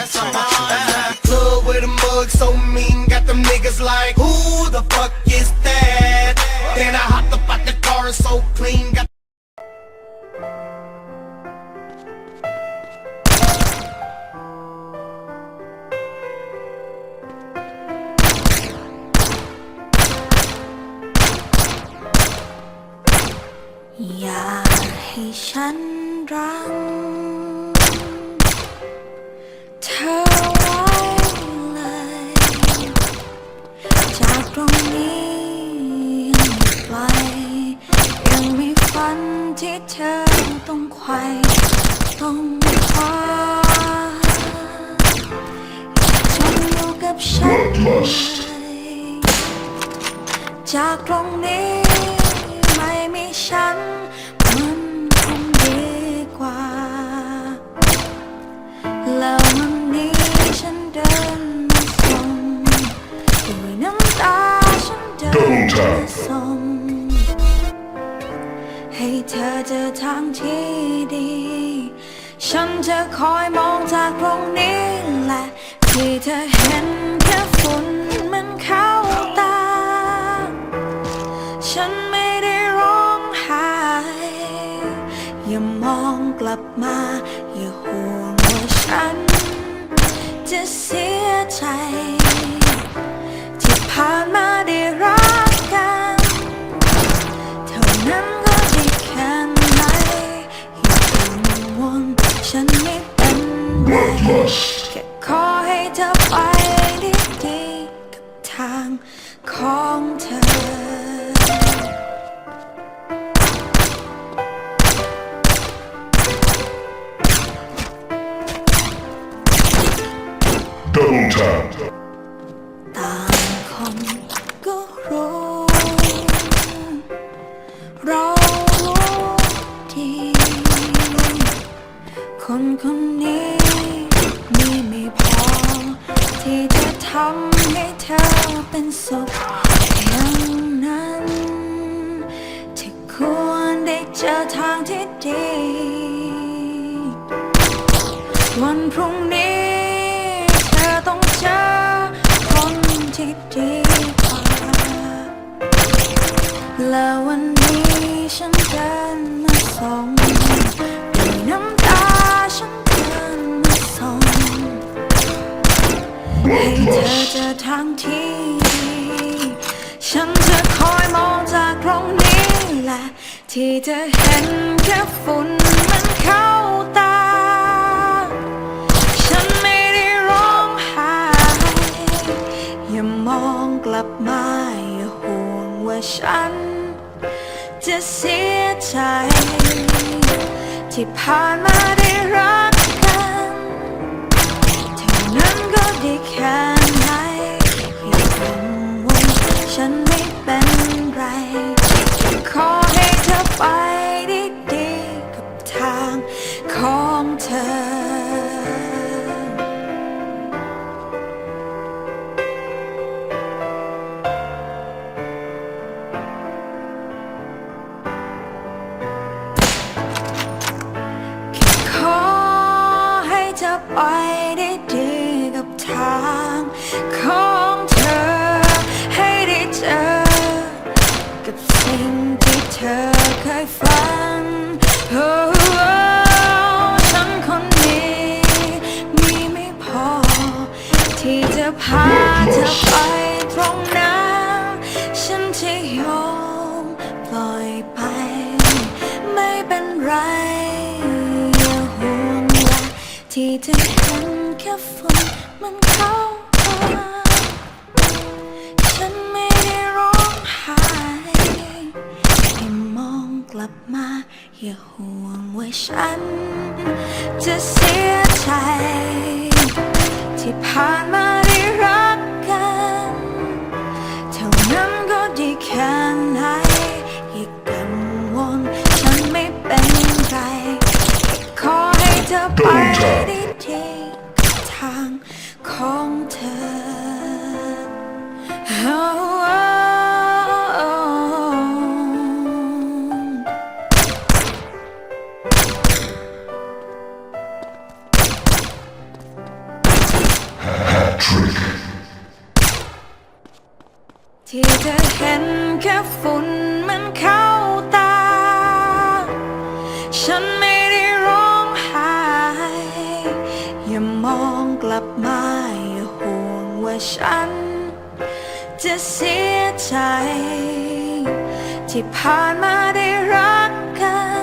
That's all. Club with a mug so mean, got them niggas like, who the fuck is that? Then I hopped up out the car so clean, got อย่าให้ฉันรัง เ ธอไว้เลยจากตรงนี้ยังไม่ไกลยังมีฝันที่เธอต้องไขว่ต้องคว้าจงอยู่กับฉันเลยจากตรงนี้ไม่มีฉัน ดินมาส่งให้เธอเจอทางที่ดี ฉันจะคอยมองจากตรงนี้แหละที่เธอเห็นแค่ฝุ่นมันเข้าตา ฉันไม่ได้ร้องไห้ อย่ามองกลับมา อย่าห่วงว่าฉัน จะเสียใจ แค่ขอให้เธอไปได้ดีกับทางของเธอต่างคนก็รู้เรารู้ดีคนคนำให้เธอเป็นสุขอย่างนั้นที่ควรได้เจอทางที่ดี วันพรุ่งนี้เธอต้องเจอคนที่ดีกว่าและวันนี้ฉันเดินมาส่งด้วยน้ำ เธอเจอทางที่ดีฉันจะคอยมองจากตรงนี้แหละ ที่เธอเห็นแค่ฝุ่นมันเข้าตา ฉันไม่ได้ร้องไห้อย่ามองกลับมาอย่าห่วงว่าฉัน จะเสียใจ ที่ผ่านมาได้รัก นั้แค่ไหนอย่ากังวลฉันไม่เป็นไร ขอให้เธอไปได้ดีกับทางของเธอขอให้เธอไป ทางของเธอ ให้ได้เจอ กับสิ่งที่เธอเคยฝันโอ้ฉันคนนี้มีไม่พอ ที่จะพาเธอไปตรงนั้นฉันจะยอมปล่อยไป ไม่เป็นไร อย่าห่วงละที่เธอเห็นแค่ฝุ่น มันเข้ามาฉันไม่ได้ร้องไห้ให้มองกลับมา อย่าห่วงว่าฉัน จะเสียใจ ที่ผ่านมาได้รักกัน เท่านั้นก็ดีแค่ไหนอย่ากังวลฉันไม่เป็นไร ขอให้เธอไป ที่เธอเห็นแค่ฝุ่นมันเข้าตา ฉันไม่ได้ร้องไห้อย่ามองกลับมาอย่าห่วงว่าฉัน จะเสียใจ ที่ผ่านมาได้รักกัน